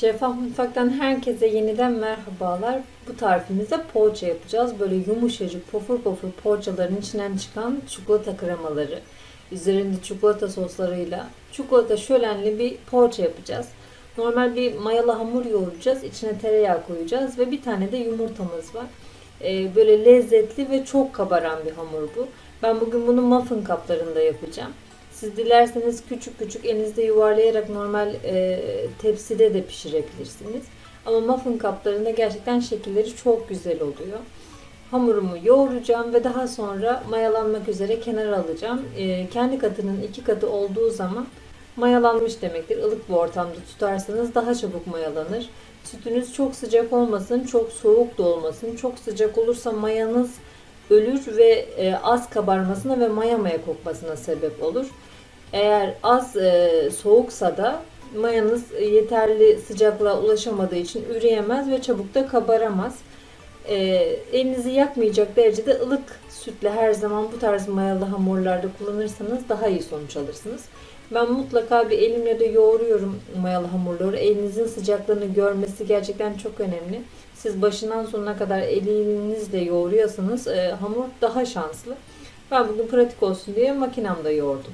Şeffaf Mutfak'tan herkese yeniden merhabalar. Bu tarifimizde poğaça yapacağız. Böyle yumuşacık pofur pofur poğaçaların içinden çıkan çikolata kremaları. Üzerinde çikolata soslarıyla çikolata şölenli bir poğaça yapacağız. Normal bir mayalı hamur yoğuracağız. İçine tereyağı koyacağız ve bir tane de yumurtamız var. Ee, böyle lezzetli ve çok kabaran bir hamur bu. Ben bugün bunu muffin kaplarında yapacağım. Siz dilerseniz küçük küçük elinizde yuvarlayarak normal e, tepside de pişirebilirsiniz. Ama muffin kaplarında gerçekten şekilleri çok güzel oluyor. Hamurumu yoğuracağım ve daha sonra mayalanmak üzere kenara alacağım. E, kendi katının iki katı olduğu zaman mayalanmış demektir. Ilık bir ortamda tutarsanız daha çabuk mayalanır. Sütünüz çok sıcak olmasın, çok soğuk da olmasın. Çok sıcak olursa mayanız ölür ve e, az kabarmasına ve maya maya kokmasına sebep olur. Eğer az e, soğuksa da mayanız yeterli sıcaklığa ulaşamadığı için üreyemez ve çabuk da kabaramaz. E, elinizi yakmayacak derecede ılık sütle her zaman bu tarz mayalı hamurlarda kullanırsanız daha iyi sonuç alırsınız. Ben mutlaka bir elimle de yoğuruyorum mayalı hamurları. Elinizin sıcaklığını görmesi gerçekten çok önemli. Siz başından sonuna kadar elinizle yoğuruyorsanız e, hamur daha şanslı. Ben bugün pratik olsun diye makinamda yoğurdum.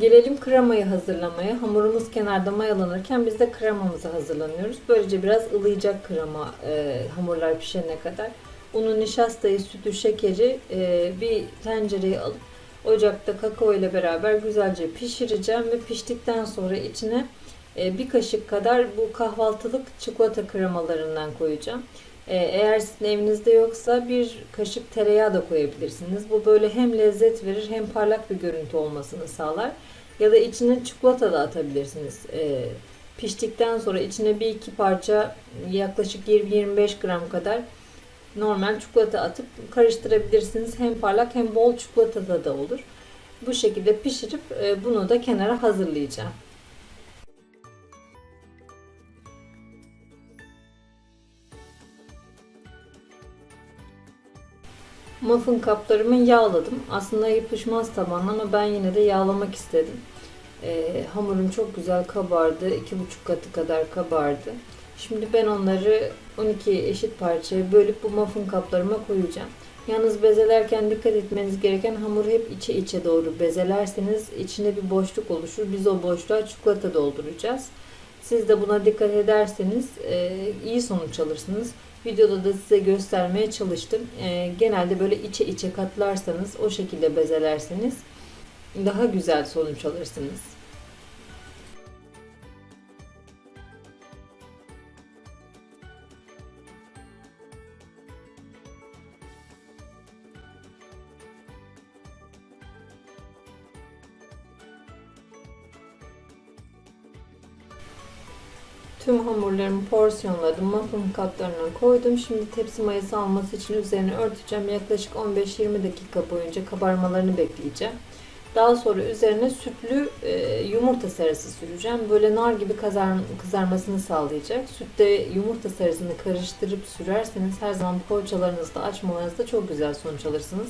Gelelim kremayı hazırlamaya. Hamurumuz kenarda mayalanırken biz de kremamızı hazırlanıyoruz. Böylece biraz ılıyacak krema e, hamurlar pişene kadar. Unu, nişastayı, sütü, şekeri e, bir tencereye alıp ocakta kakao ile beraber güzelce pişireceğim ve piştikten sonra içine e, bir kaşık kadar bu kahvaltılık çikolata kremalarından koyacağım. E, eğer sizin evinizde yoksa bir kaşık tereyağı da koyabilirsiniz. Bu böyle hem lezzet verir hem parlak bir görüntü olmasını sağlar. Ya da içine çikolata da atabilirsiniz. E, piştikten sonra içine bir iki parça yaklaşık 20-25 gram kadar normal çikolata atıp karıştırabilirsiniz. Hem parlak hem bol çikolata da olur. Bu şekilde pişirip e, bunu da kenara hazırlayacağım. Muffin kaplarımı yağladım. Aslında yapışmaz tabanla ama ben yine de yağlamak istedim. Ee, hamurum çok güzel kabardı. 2,5 katı kadar kabardı. Şimdi ben onları 12 eşit parçaya bölüp bu muffin kaplarıma koyacağım. Yalnız bezelerken dikkat etmeniz gereken hamuru hep içe içe doğru bezelerseniz içinde bir boşluk oluşur. Biz o boşluğa çikolata dolduracağız. Siz de buna dikkat ederseniz e, iyi sonuç alırsınız. Videoda da size göstermeye çalıştım. E, genelde böyle içe içe katlarsanız, o şekilde bezelerseniz daha güzel sonuç alırsınız. Tüm hamurlarımı porsiyonladım. Muffin kaplarına koydum. Şimdi tepsi mayası alması için üzerine örteceğim. Yaklaşık 15-20 dakika boyunca kabarmalarını bekleyeceğim. Daha sonra üzerine sütlü e, yumurta sarısı süreceğim. Böyle nar gibi kazar, kızarmasını sağlayacak. Sütte yumurta sarısını karıştırıp sürerseniz her zaman poğaçalarınızda açmalarınızda çok güzel sonuç alırsınız.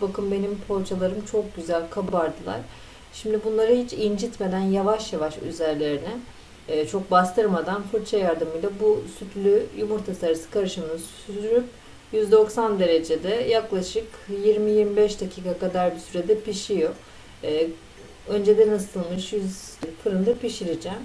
Bakın benim poğaçalarım çok güzel kabardılar. Şimdi bunları hiç incitmeden yavaş yavaş üzerlerine e, çok bastırmadan fırça yardımıyla bu sütlü yumurta sarısı karışımını sürüp 190 derecede yaklaşık 20-25 dakika kadar bir sürede pişiyor. E, önceden ısıtılmış 100 fırında pişireceğim.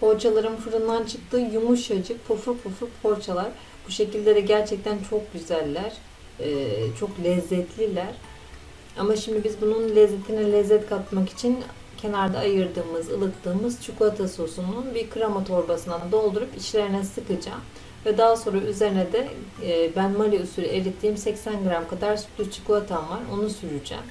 Poğaçalarım fırından çıktı. Yumuşacık, pofur pofur poğaçalar. Bu şekilde de gerçekten çok güzeller. E, çok lezzetliler. Ama şimdi biz bunun lezzetine lezzet katmak için kenarda ayırdığımız, ılıttığımız çikolata sosunun bir krema torbasına doldurup içlerine sıkacağım. Ve daha sonra üzerine de e, ben mali usulü erittiğim 80 gram kadar sütlü çikolatam var. Onu süreceğim.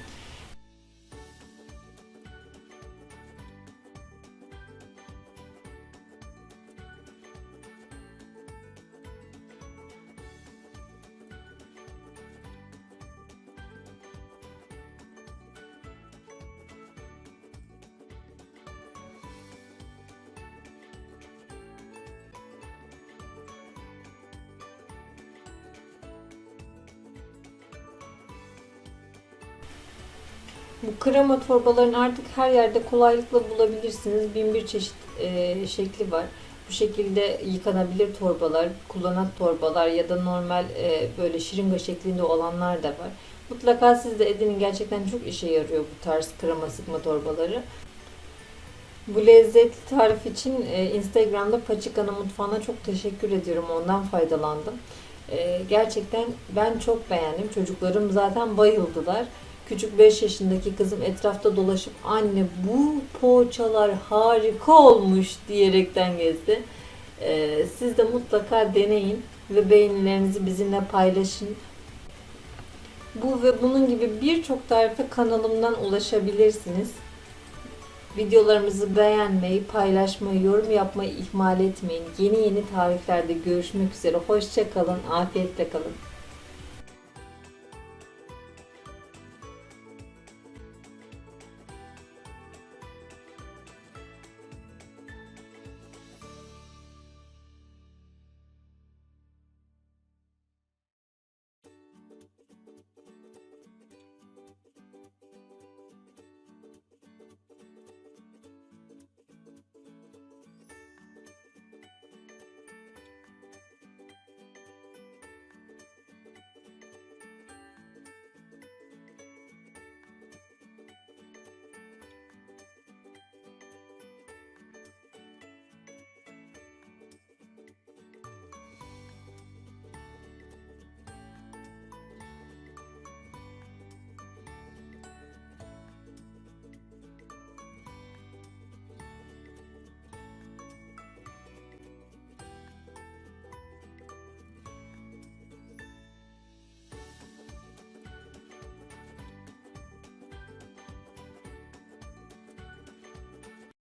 Bu krema torbalarını artık her yerde kolaylıkla bulabilirsiniz. Bin bir çeşit e, şekli var. Bu şekilde yıkanabilir torbalar, kullanak torbalar ya da normal e, böyle şırınga şeklinde olanlar da var. Mutlaka siz de edinin gerçekten çok işe yarıyor bu tarz krema sıkma torbaları. Bu lezzetli tarif için e, Instagram'da Paçikana Mutfağı'na çok teşekkür ediyorum. Ondan faydalandım. E, gerçekten ben çok beğendim. Çocuklarım zaten bayıldılar. Küçük 5 yaşındaki kızım etrafta dolaşıp anne bu poğaçalar harika olmuş diyerekten gezdi. E, siz de mutlaka deneyin ve beğenilerinizi bizimle paylaşın. Bu ve bunun gibi birçok tarife kanalımdan ulaşabilirsiniz. Videolarımızı beğenmeyi, paylaşmayı, yorum yapmayı ihmal etmeyin. Yeni yeni tariflerde görüşmek üzere. Hoşçakalın, afiyetle kalın.